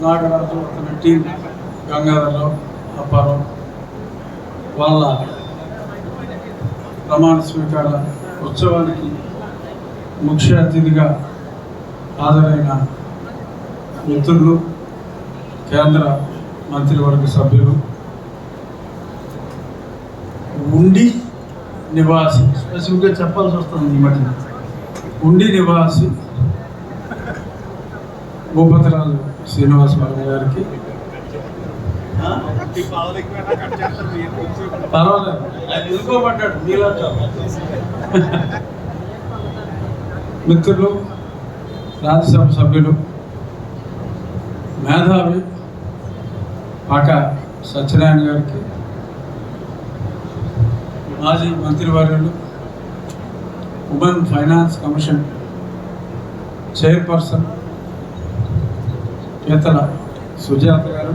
నాగరాజు అతని టీం గంగాధరరావు అప్పారావు వాళ్ళ ప్రమాణ స్వీకార ఉత్సవానికి ముఖ్య అతిథిగా హాజరైన మిత్రులు కేంద్ర మంత్రివర్గ సభ్యులు ఉండి నివాసి స్పెసిఫిక్గా చెప్పాల్సి వస్తుంది ఈ మధ్య ఉండి నివాసి భూపతిరాజు శ్రీనివాసరావు గారికి. పర్వాలేదు. ఆయన ఎదుర్కోబడ్డాడు మీలాంటి మిత్రులు రాజ్యసభ సభ్యులు మేధావి పాక సత్యనారాయణ గారికి మాజీ మంత్రివర్యులు ఉమెన్ ఫైనాన్స్ కమిషన్ చైర్పర్సన్ పీతల సుజాత గారు.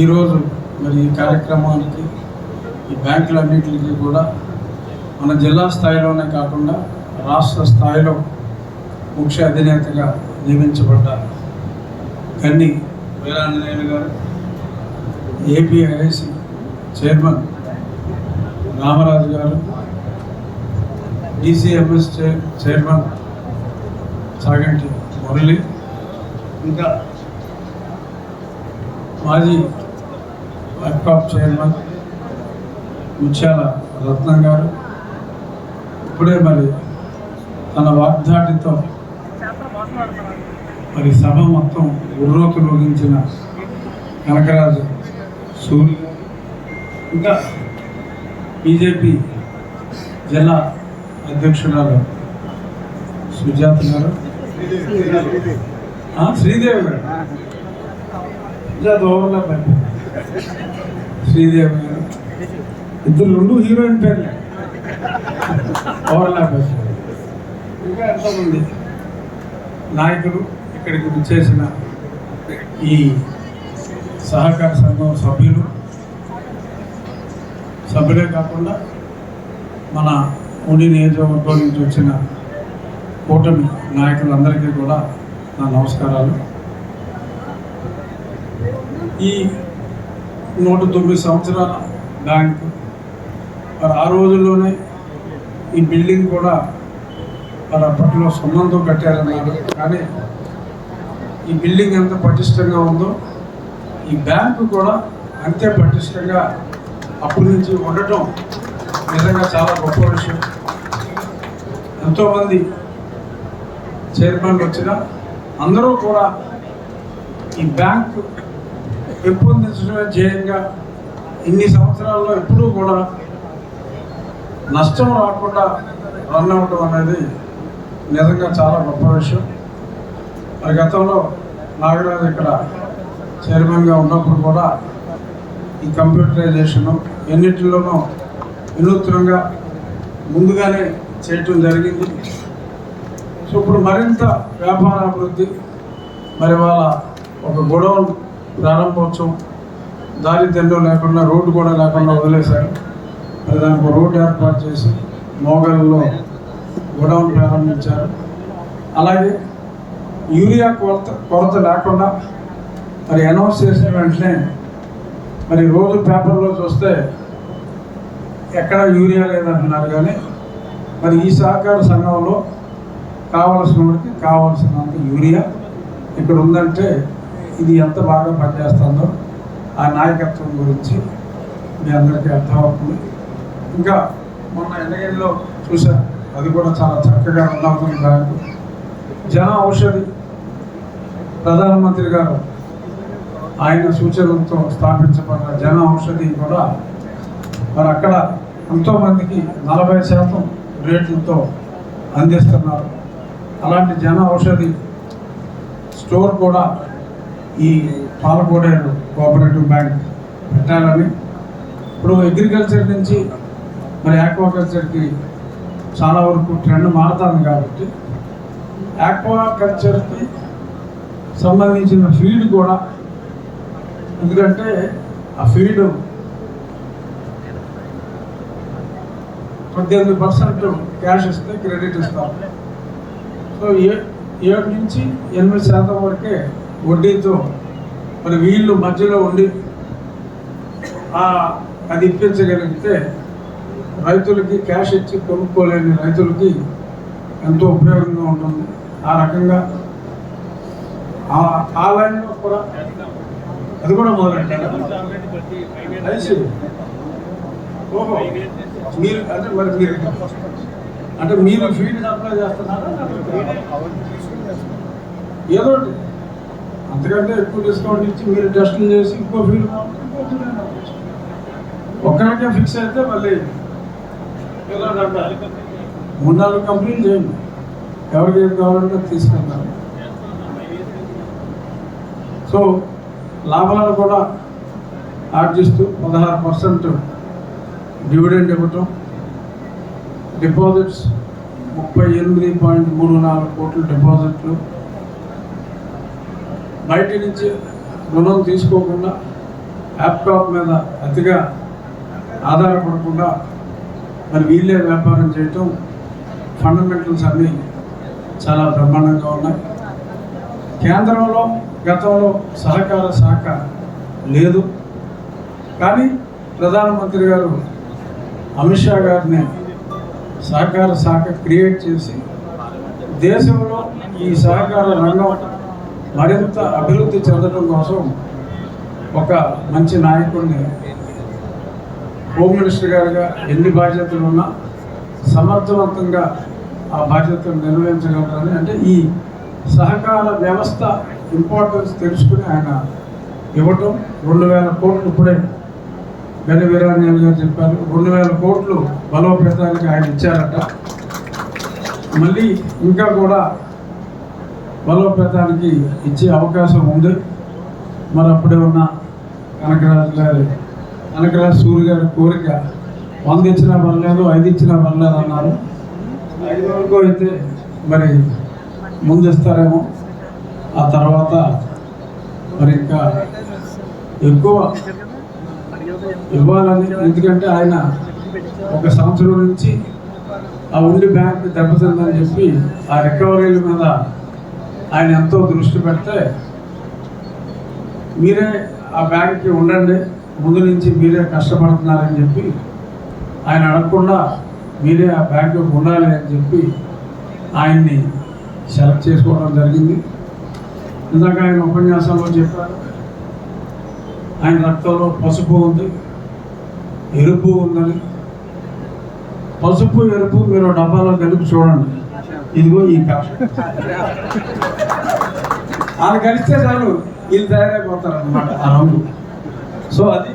ఈరోజు మరి ఈ కార్యక్రమానికి ఈ బ్యాంకులన్నింటికి కూడా మన జిల్లా స్థాయిలోనే కాకుండా రాష్ట్ర స్థాయిలో ముఖ్య అధినేతగా నియమించబడ్డ కన్ని వీరాంజనేయులు గారు ఏపీఐసి చైర్మన్ రామరాజు గారు DCMS chair chairman Saganti Murali ఇంకా మాజీ ల్యాప్టాప్ చైర్మన్ ముత్యాల రత్నం గారు ఇప్పుడే మరి తన వాగ్దాటితో మరి సభ మొత్తం ఉర్రోకి రోగించిన కనకరాజు సూర్య ఇంకా బీజేపీ జిల్లా అధ్యక్షురాలు సుజాత గారు శ్రీదేవి గారు సుజాత శ్రీదేవి గారు ఇద్దరు రెండు హీరోయిన్ పేర్లే. ఓవర్లాప్ అయిపోయింది. ఇంకా ఎంతోమంది నాయకులు ఇక్కడికి విచ్చేసిన ఈ సహకార సంఘం సభ్యులు? సభ్యులే కాకుండా మన ఉండి నియోజకవర్గం నుంచి వచ్చిన కూటమి నాయకులందరికీ కూడా నా నమస్కారాలు. ఈ నూట తొమ్మిది సంవత్సరాల బ్యాంకు మరి ఆ రోజుల్లోనే ఈ బిల్డింగ్ కూడా మరి అప్పట్లో సున్నంతో కట్టారన్నారు. కానీ ఈ బిల్డింగ్ ఎంత పటిష్టంగా ఉందో ఈ బ్యాంకు కూడా అంతే పటిష్టంగా అప్పటి నుంచి ఉండటం నిజంగా చాలా గొప్ప విషయం. ఎంతోమంది చైర్మన్ వచ్చినా అందరూ కూడా ఈ బ్యాంకు పెంపొందించడమే ధ్యేయంగా ఇన్ని సంవత్సరాల్లో ఎప్పుడూ కూడా నష్టం రాకుండా రన్ అవ్వడం అనేది నిజంగా చాలా గొప్ప విషయం. మరి గతంలో నాగరాజు ఇక్కడ చైర్మన్గా ఉన్నప్పుడు కూడా ఈ కంప్యూటరైజేషను ఎన్నిటిలోనూ వినూత్నంగా ముందుగానే చేయటం జరిగింది. సో ఇప్పుడు మరింత వ్యాపార అభివృద్ధి మరి వాళ్ళ ఒక గొడవలు ప్రారంభోత్సవం దారి లేకుండా రోడ్డు కూడా లేకుండా వదిలేశారు. మరి దానికి రోడ్డు ఏర్పాటు చేసి మోగల్లో గొడవను ప్రారంభించారు. అలాగే యూరియా కొరత కొరత లేకుండా మరి అనౌన్స్ చేసిన వెంటనే మరి రోజు పేపర్లో చూస్తే ఎక్కడ యూరియా లేదంటున్నారు. కానీ మరి ఈ సహకార సంఘంలో కావలసిన వాడికి కావాల్సినంత యూరియా ఇక్కడ ఉందంటే ఇది ఎంత బాగా పనిచేస్తుందో ఆ నాయకత్వం గురించి మీ అందరికీ అర్థమవుతుంది. ఇంకా మొన్న ఎన్ఐఎల్లో చూసా అది కూడా చాలా చక్కగా రన్ అవుతుంది బ్యాంకు జన ఔషధి ప్రధానమంత్రి గారు ఆయన సూచనలతో స్థాపించబడిన జన ఔషధి కూడా మరి అక్కడ ఎంతోమందికి నలభై శాతం రేట్లతో అందిస్తున్నారు. అలాంటి జన ఔషధి స్టోర్ కూడా ఈ పాలకోడేరు కోఆపరేటివ్ బ్యాంక్ పెట్టాలని. ఇప్పుడు అగ్రికల్చర్ నుంచి మరి ఆక్వాకల్చర్కి చాలా వరకు ట్రెండ్ మారుతుంది కాబట్టి ఆక్వాకల్చర్కి సంబంధించిన ఫీడ్ కూడా ఎందుకంటే ఆ ఫీడ్ పద్దెనిమిది పర్సెంట్ క్యాష్ ఇస్తే క్రెడిట్ ఇస్తాం. ఏడు నుంచి ఎనిమిది శాతం వరకే వడ్డీతో మరి వీళ్ళు మధ్యలో ఉండి అది ఇప్పించగలిగితే రైతులకి క్యాష్ ఇచ్చి కొనుక్కోలేని రైతులకి ఎంతో ఉపయోగంగా ఉంటుంది. ఆ రకంగా ఆ- లైన్లో కూడా అది కూడా మొదలెట్టారు ఓహో. మీరు అంటే మరి మీరు అంటే మీరు ఫీడ్ సప్లై చేస్తున్నారా ఏదో అంతకంటే ఎక్కువ డిస్కౌంట్ ఇచ్చి మీరు టెస్టులు చేసి ఇంకో ఫీడ్ ఒక్కరికే ఫిక్స్ అయితే మళ్ళీ మూడు నాలుగు కంపెనీలు చేయండి. ఎవరికి ఏది కావాలంటే తీసుకెళ్తారు. సో లాభాలు కూడా ఆర్జిస్తూ పదహారు పర్సెంట్ డివిడెండ్ ఇవ్వటం డిపాజిట్స్ ముప్పై ఎనిమిది పాయింట్ మూడు నాలుగు కోట్ల డిపాజిట్లు. బయట నుంచి రుణం తీసుకోకుండా ల్యాప్టాప్ మీద అతిగా ఆధారపడకుండా మరి వీళ్ళే వ్యాపారం చేయటం ఫండమెంటల్స్ అన్నీ చాలా బ్రహ్మాండంగా ఉన్నాయి. కేంద్రంలో గతంలో సహకార శాఖ లేదు. కానీ ప్రధానమంత్రి గారు అమిత్ షా గారిని సహకార శాఖ క్రియేట్ చేసి దేశంలో ఈ సహకార రంగం మరింత అభివృద్ధి చెందడం కోసం ఒక మంచి నాయకుడిని హోమ్ మినిస్టర్ గారుగా ఎన్ని బాధ్యతలు ఉన్నా సమర్థవంతంగా ఆ బాధ్యతను నిర్వహించగలరని అంటే ఈ సహకార వ్యవస్థ ఇంపార్టెన్స్ తెలుసుకుని ఆయన ఇవ్వటం రెండు వేల కోట్లు ఇప్పుడే గని వీరాంజన్ గారు చెప్పారు రెండు వేల కోట్లు బలోపేతానికి ఆయన ఇచ్చారట. మళ్ళీ ఇంకా కూడా బలోపేతానికి ఇచ్చే అవకాశం ఉంది. మరి అప్పుడే ఉన్న కనకరాజు గారి కనకరాజు సూర్య గారి కోరిక వంద ఇచ్చినా పర్లేదు ఐదు ఇచ్చినా పర్లేదు అన్నారు. ఐదు వరకు అయితే మరి ముందిస్తారేమో. ఆ తర్వాత మరి ఇంకా ఎక్కువ ఇవ్వాలని ఎందుకంటే ఆయన ఒక సంవత్సరం నుంచి ఆ ఉల్లి బ్యాంక్ దెబ్బతిందని చెప్పి ఆ రికవరీల మీద ఆయన ఎంతో దృష్టి పెడితే మీరే ఆ బ్యాంక్కి ఉండండి ముందు నుంచి మీరే కష్టపడుతున్నారని చెప్పి ఆయన అడగకుండా మీరే ఆ బ్యాంకు ఉండాలి అని చెప్పి ఆయన్ని సెలెక్ట్ చేసుకోవడం జరిగింది. ఇందాక ఆయన ఉపన్యాసంలో చెప్పారు. ఆయన రక్తంలో పసుపు ఉంది ఎరుపు ఉందని పసుపు ఎరుపు మీరు డబ్బాలో కలిపి చూడండి. ఇదిగో ఈ కాఫీ అది కలిస్తే చాలు వీళ్ళు తయారైపోతారు అనమాట ఆ రంగు సో అది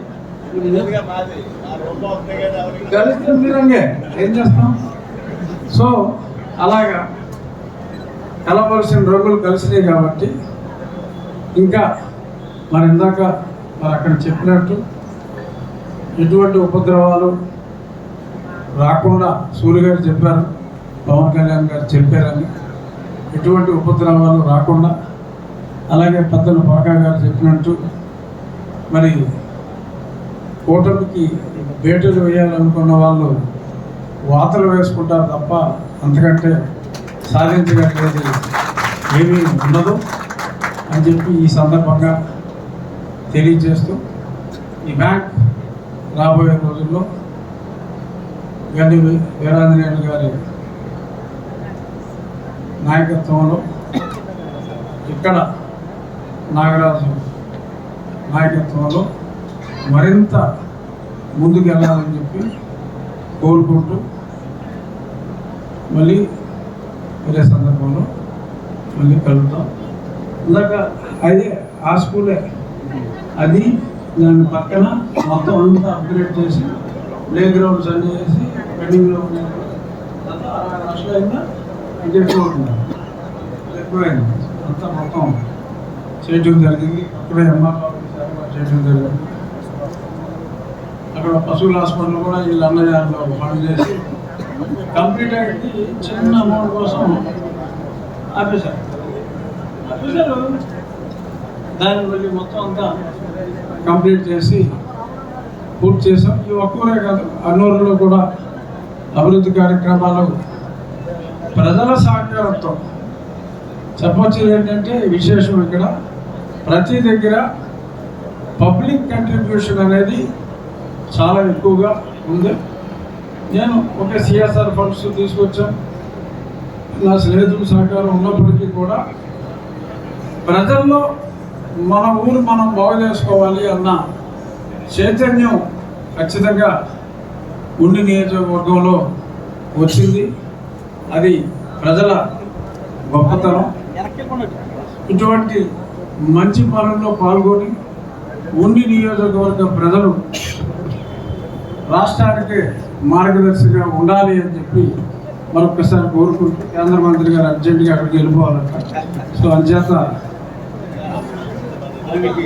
కలిస్తే మీరంగే. ఏం చేస్తాం? సో అలాగా కలవలసిన రంగులు కలిసినాయి కాబట్టి ఇంకా మరి ఇందాక మరి అక్కడ చెప్పినట్టు ఎటువంటి ఉపద్రవాలు రాకుండా సూర్య గారు చెప్పారు పవన్ కళ్యాణ్ గారు చెప్పారని. ఎటువంటి ఉపద్రవాలు రాకుండా అలాగే పెద్దలు పాకా గారు చెప్పినట్టు మరి కూటమికి బేటలు వేయాలనుకున్న వాళ్ళు వాతలు వేసుకుంటారు తప్ప అంతకంటే సాధించగలిగేది ఏమీ ఉండదు అని చెప్పి ఈ సందర్భంగా తెలియజేస్తూ ఈ బ్యాంక్ రాబోయే రోజుల్లో గని వీరాంజనేయులు గారి నాయకత్వంలో ఇక్కడ నాగరాజు నాయకత్వంలో మరింత ముందుకు వెళ్ళాలని చెప్పి కోరుకుంటూ మళ్ళీ వేరే సందర్భంలో మళ్ళీ కలుద్దాం. ఇందాక అదే ఆ స్కూలే అది దాని పక్కన మొత్తం అంతా అప్గ్రేడ్ చేసి ప్లే గ్రౌండ్స్ అన్నీ చేసి పెండింగ్లో ఉన్నాయి. అంతా అరవై లక్షలు అయినా ఇంకా ఎక్కువ ఎక్కువైంది. అంతా మొత్తం చేయటం జరిగింది. అక్కడే ఎంఆర్ చేయటం జరిగింది. అక్కడ పశువుల హాస్పిటల్ కూడా వీళ్ళు అన్నదారిలో ఫండ్ చేసి కంప్లీట్ అయింది చిన్న అమౌంట్ కోసం ఆపేశారు. ఆపేశారు. దాన్ని మళ్ళీ మొత్తం అంతా కంప్లీట్ చేసి పూర్తి చేసాం. ఈ ఒక్కరే కాదు అన్నూరులో కూడా అభివృద్ధి కార్యక్రమాలు ప్రజల సహకారంతో. చెప్పొచ్చేది ఏంటంటే విశేషం ఇక్కడ ప్రతి దగ్గర పబ్లిక్ కంట్రిబ్యూషన్ అనేది చాలా ఎక్కువగా ఉంది. నేను ఒక సిఎస్ఆర్ ఫండ్స్ తీసుకొచ్చాను. నా స్నేహితుల సహకారం ఉన్నప్పటికీ కూడా ప్రజల్లో మన ఊరు మనం బాగు చేసుకోవాలి అన్న చైతన్యం ఖచ్చితంగా ఉండి నియోజకవర్గంలో వచ్చింది. అది ప్రజల గొప్పతనం. ఇటువంటి మంచి పనుల్లో పాల్గొని ఉండి నియోజకవర్గ ప్రజలు రాష్ట్రానికి మార్గదర్శిగా ఉండాలి అని చెప్పి మరొకసారి కోరుకుంటూ కేంద్ర మంత్రి గారు అర్జెంటుగా అక్కడికి వెళ్ళిపోవాలంట. సో అంచేత దీనికి